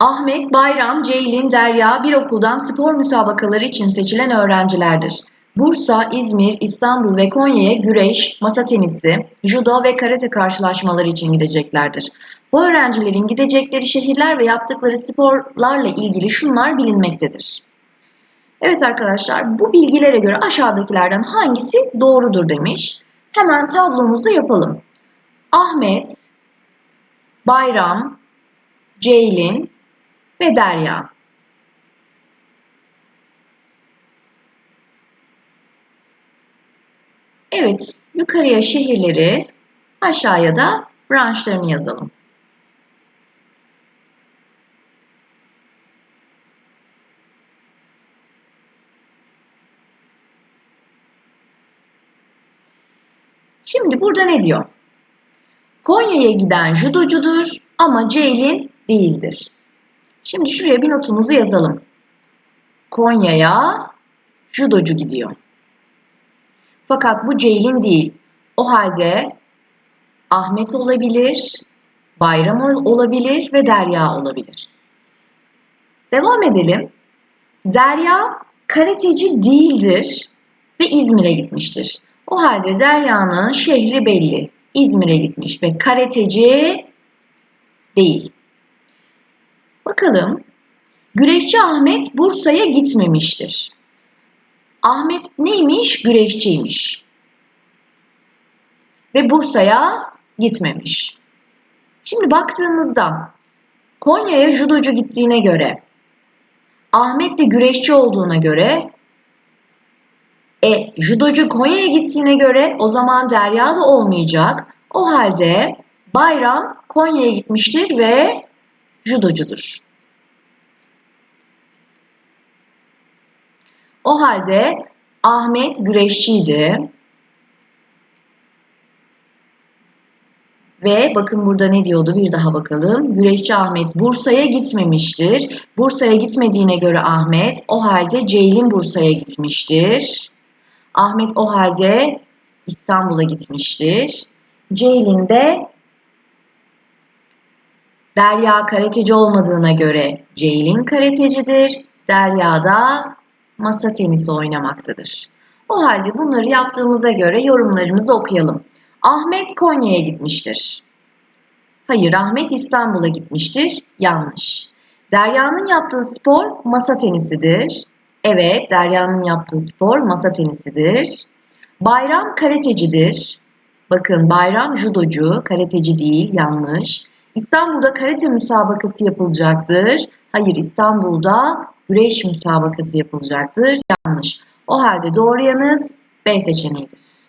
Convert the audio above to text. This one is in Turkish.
Ahmet, Bayram, Ceylin, Derya bir okuldan spor müsabakaları için seçilen öğrencilerdir. Bursa, İzmir, İstanbul ve Konya'ya güreş, masa tenisi, judo ve karate karşılaşmaları için gideceklerdir. Bu öğrencilerin gidecekleri şehirler ve yaptıkları sporlarla ilgili şunlar bilinmektedir. Evet arkadaşlar bu bilgilere göre aşağıdakilerden hangisi doğrudur demiş. Hemen tablomuzu yapalım. Ahmet, Bayram, Ceylin ve Derya. Evet, yukarıya şehirleri, aşağıya da branşlarını yazalım. Şimdi burada ne diyor? Konya'ya giden judocudur ama Ceylin değildir. Şimdi şuraya bir notumuzu yazalım. Konya'ya judocu gidiyor. Fakat bu Ceylin değil. O halde Ahmet olabilir, Bayram olabilir ve Derya olabilir. Devam edelim. Derya karateci değildir ve İzmir'e gitmiştir. O halde Derya'nın şehri belli. İzmir'e gitmiş ve karateci değil. Bakalım. Güreşçi Ahmet Bursa'ya gitmemiştir. Ahmet neymiş? Güreşçiymiş. Ve Bursa'ya gitmemiş. Şimdi baktığımızda Konya'ya judocu gittiğine göre Ahmet de güreşçi olduğuna göre e judocu Konya'ya gittiğine göre o zaman Derya da olmayacak. O halde Bayram Konya'ya gitmiştir ve judocudur. O halde Ahmet güreşçiydi. Ve bakın burada ne diyordu bir daha bakalım. Güreşçi Ahmet Bursa'ya gitmemiştir. Bursa'ya gitmediğine göre Ahmet o halde Ceylin Bursa'ya gitmiştir. Ahmet o halde İstanbul'a gitmiştir. Ceylin de Derya karateci olmadığına göre Ceylin karatecidir. Derya da masa tenisi oynamaktadır. O halde bunları yaptığımıza göre yorumlarımızı okuyalım. Ahmet Konya'ya gitmiştir. Hayır, Ahmet İstanbul'a gitmiştir. Yanlış. Derya'nın yaptığı spor masa tenisidir. Evet, Derya'nın yaptığı spor masa tenisidir. Bayram karatecidir. Bakın Bayram judocu, karateci değil, yanlış. İstanbul'da karate müsabakası yapılacaktır. Hayır, İstanbul'da güreş müsabakası yapılacaktır. Yanlış. O halde doğru yanıt B seçeneğidir.